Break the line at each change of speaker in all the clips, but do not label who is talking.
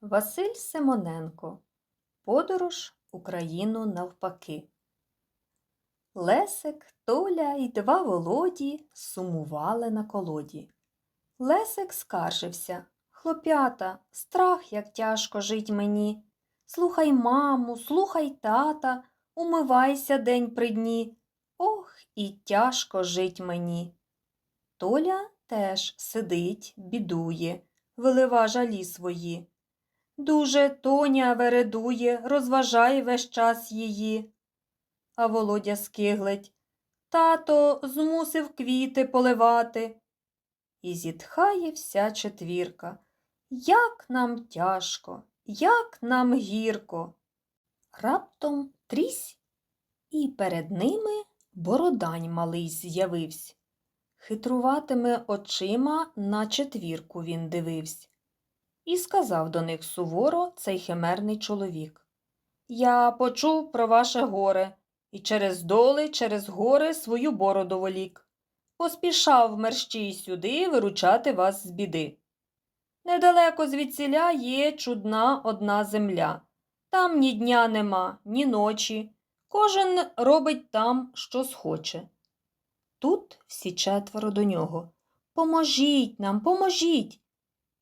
Василь Симоненко Подорож Україну навпаки. Лесик, Толя і два Володі сумували на колоді. Лесик скаржився. Хлоп'ята, страх, як тяжко жить мені. Слухай маму, слухай тата, умивайся день при дні. Ох, і тяжко жить мені. Толя теж сидить, бідує, вилива жалі свої. Дуже Тоня вередує, розважає весь час її. А Володя скиглить. Тато змусив квіти поливати. І зітхає вся четвірка. Як нам тяжко, як нам гірко. Раптом трісь, і перед ними бородань малий з'явився. Хитруватими очима на четвірку він дивився. І сказав до них суворо цей химерний чоловік. Я почув про ваше горе, і через доли, через гори свою бороду волік. Поспішав мерщій сюди виручати вас з біди. Недалеко звідсіля є чудна одна земля. Там ні дня нема, ні ночі. Кожен робить там, що схоче. Тут всі четверо до нього. Поможіть нам, поможіть.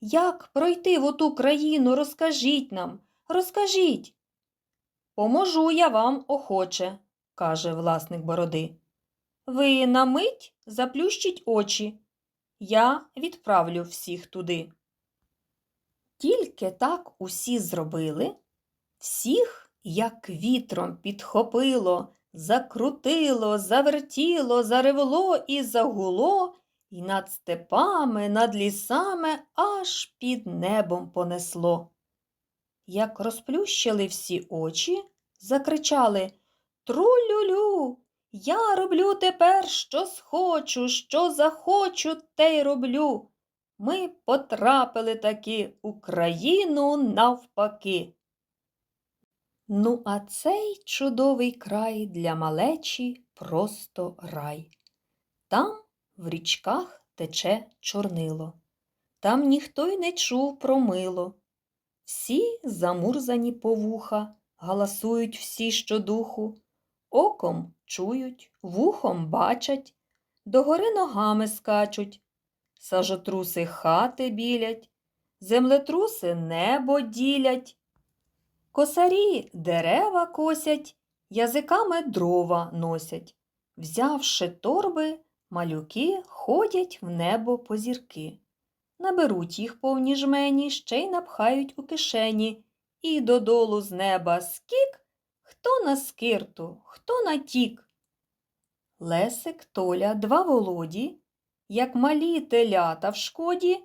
Як пройти в оту країну, розкажіть нам, розкажіть. Поможу я вам охоче, каже власник бороди. Ви на мить заплющіть очі. Я відправлю всіх туди. Тільки так усі зробили, всіх, як вітром підхопило, закрутило, завертіло, заревело і загуло, і над степами, над лісами аж під небом понесло. Як розплющили всі очі, закричали Тру-лю-лю, я роблю тепер, що схочу, що захочу, те й роблю. Ми потрапили таки у країну навпаки. Ну, а цей чудовий край для малечі просто рай. Там в річках тече чорнило. Там ніхто й не чув про мило. Всі замурзані по вуха, галасують всі щодуху, оком чують, вухом бачать, догори ногами скачуть, сажотруси хати білять, землетруси небо ділять, косарі дерева косять, язиками дрова носять. Взявши торби, малюки ходять в небо по зірки. Наберуть їх повні жмені, ще й напхають у кишені, і додолу з неба скік, хто на скирту, хто на тік. Лесик, Толя, два володі, як малі телята в шкоді,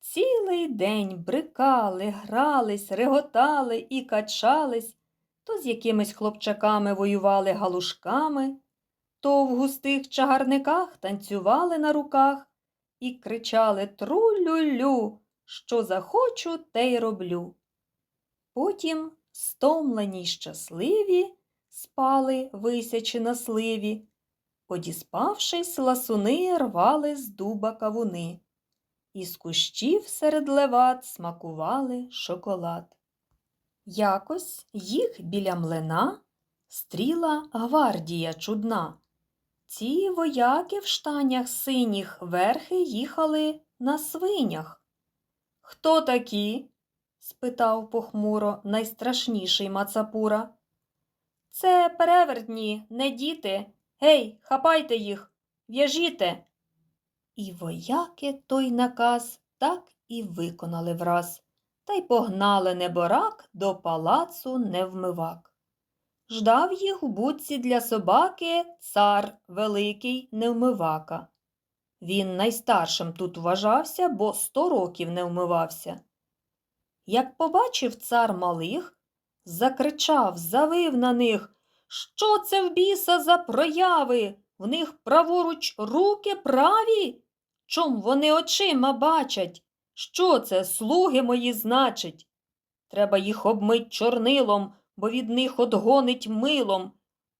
цілий день брикали, грались, реготали і качались, то з якимись хлопчаками воювали галушками, то в густих чагарниках танцювали на руках і кричали тру-лю-лю, що захочу, те й роблю. Потім, стомлені й щасливі, спали, висячи на сливі. Одіспавшись, ласуни рвали з дуба кавуни. Із кущів серед леват смакували шоколад. Якось їх біля млина стріла гвардія чудна. Ці вояки в штанях синіх верхи їхали на свинях. Хто такі? спитав похмуро найстрашніший Мацапура. Це перевертні, не діти. Гей, хапайте їх, в'яжіте. І вояки той наказ так і виконали враз, та й погнали неборак до палацу невмивак. Ждав їх у будці для собаки цар великий невмивака. Він найстаршим тут вважався, бо сто років не вмивався. Як побачив цар малих, закричав, завив на них, що це в біса за прояви? В них праворуч руки праві? Чом вони очима бачать? Що це слуги мої значить? Треба їх обмить чорнилом, бо від них одгонить милом.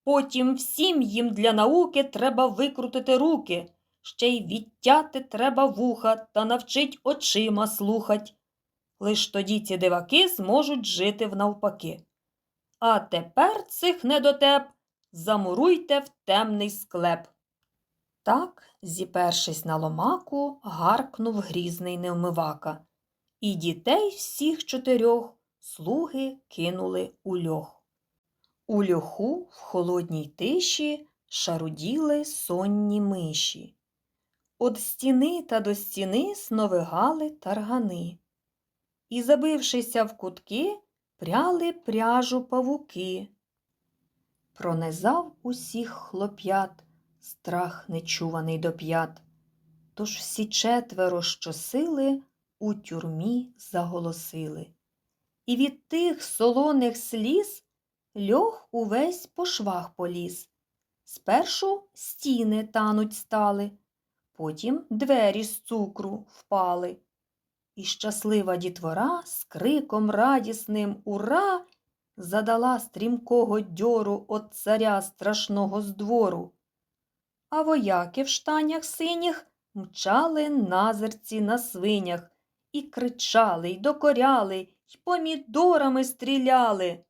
Потім всім їм для науки треба викрутити руки, ще й відтяти треба вуха та навчить очима слухать. Лиш тоді ці диваки зможуть жити внавпаки. А тепер цих недотеп замуруйте в темний склеп. Так, зіпершись на ломаку, гаркнув грізний невмивака. І дітей всіх чотирьох слуги кинули у льох. У льоху в холодній тиші шаруділи сонні миші. Од стіни та до стіни сновигали таргани. І, забившися в кутки, пряли пряжу павуки. Пронизав усіх хлоп'ят страх нечуваний до п'ят. Тож всі четверо, що сили, у тюрмі заголосили. І від тих солоних сліз льох увесь по швах поліз. Спершу стіни тануть стали, потім двері з цукру впали. І щаслива дітвора з криком радісним Ура! задала стрімкого дьору от царя страшного з двору. А вояки в штанях синіх мчали назирці на свинях і кричали, й докоряли, й помідорами стріляли.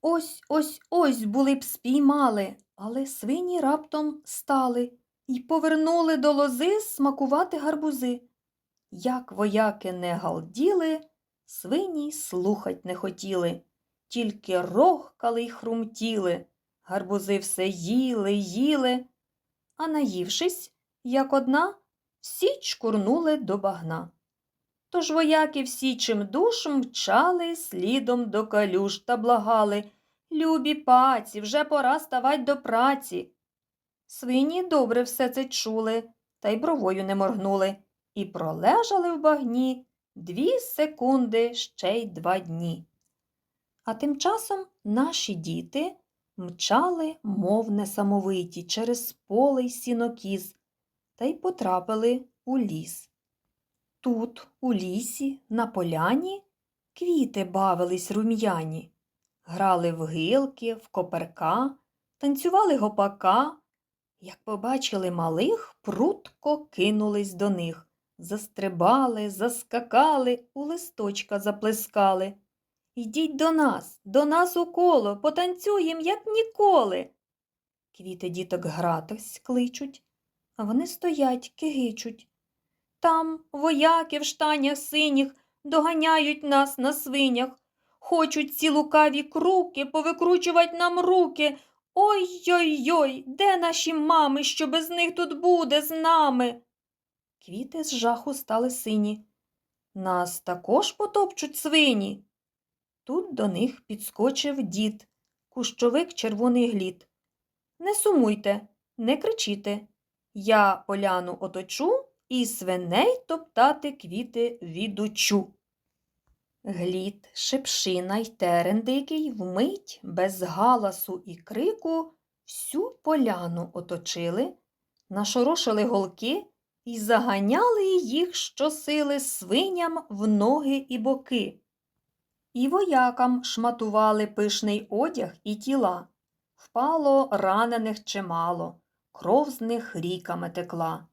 Ось ось ось були б спіймали, але свині раптом стали й повернули до лози смакувати гарбузи. Як вояки не галділи, свині слухать не хотіли, тільки рохкали й хрумтіли, гарбузи все їли, їли, а наївшись, як одна, всі чкурнули до багна. Тож вояки всі чимдуж мчали слідом до калюш та благали Любі паці, вже пора ставать до праці. Свині добре все це чули, та й бровою не моргнули, і пролежали в багні дві секунди ще й два дні. А тим часом наші діти мчали, мов несамовиті, через поле й сінокіз, та й потрапили у ліс. Тут, у лісі, на поляні, квіти бавились рум'яні, грали в гилки, в коперка, танцювали гопака. Як побачили малих, прутко кинулись до них, застрибали, заскакали, у листочка заплескали. Йдіть до нас, до нас у коло, потанцюєм, як ніколи. Квіти діток гратись кличуть, а вони стоять, кигичуть. Там вояки в штанях синіх доганяють нас на свинях. Хочуть ці лукаві круки повикручувать нам руки. Ой-ой-ой, де наші мами, що без них тут буде з нами? Квіти з жаху стали сині. Нас також потопчуть свині. Тут до них підскочив дід, кущовик червоний глід. Не сумуйте, не кричіте. Я поляну оточу і свиней топтати квіти відучу. Глід, шипшина й терен дикий вмить без галасу і крику всю поляну оточили, нашорошили голки і заганяли їх щосили свиням в ноги і боки. І воякам шматували пишний одяг і тіла. Впало ранених чимало, кров з них ріками текла.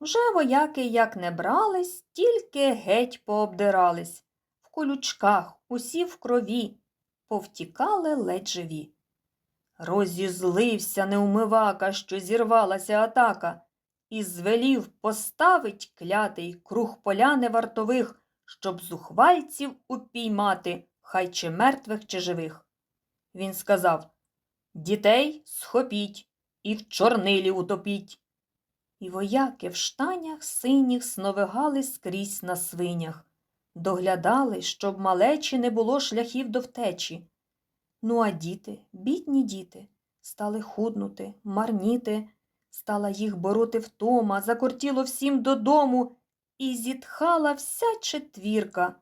Вже вояки як не брались, тільки геть пообдирались. В колючках, усі в крові, повтікали ледь живі. Розізлився неумивака, що зірвалася атака, і звелів поставить клятий круг поляни вартових, щоб зухвальців упіймати, хай чи мертвих, чи живих. Він сказав Дітей схопіть і в чорнилі утопіть. І вояки в штанях синіх сновигали скрізь на свинях, доглядали, щоб малечі не було шляхів до втечі. Ну, а діти, бідні діти, стали худнути, марніти, стала їх бороти втома, закортіло всім додому, і зітхала вся четвірка.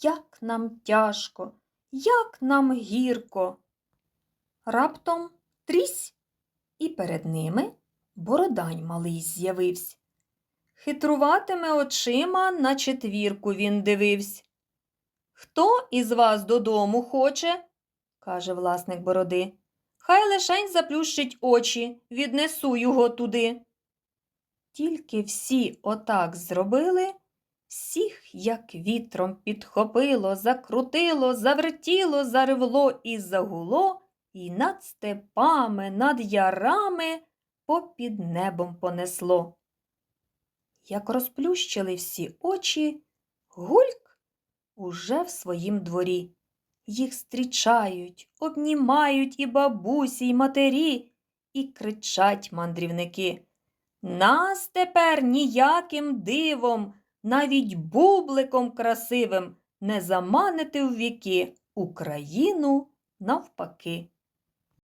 Як нам тяжко, як нам гірко. Раптом трісь, і перед ними бородань малий з'явився. Хитруватими очима на четвірку він дивився. Хто із вас додому хоче? каже власник бороди. Хай лишень заплющить очі, віднесу його туди. Тільки всі отак зробили, Всіх, як вітром підхопило, закрутило, завертіло, заревло і загуло, і над степами, над ярами попід небом понесло. Як розплющили всі очі, гульк уже в своїм дворі. Їх зустрічають, обнімають і бабусі, і матері, і кричать мандрівники. Нас тепер ніяким дивом, навіть бубликом красивим не заманити в віки Україну навпаки.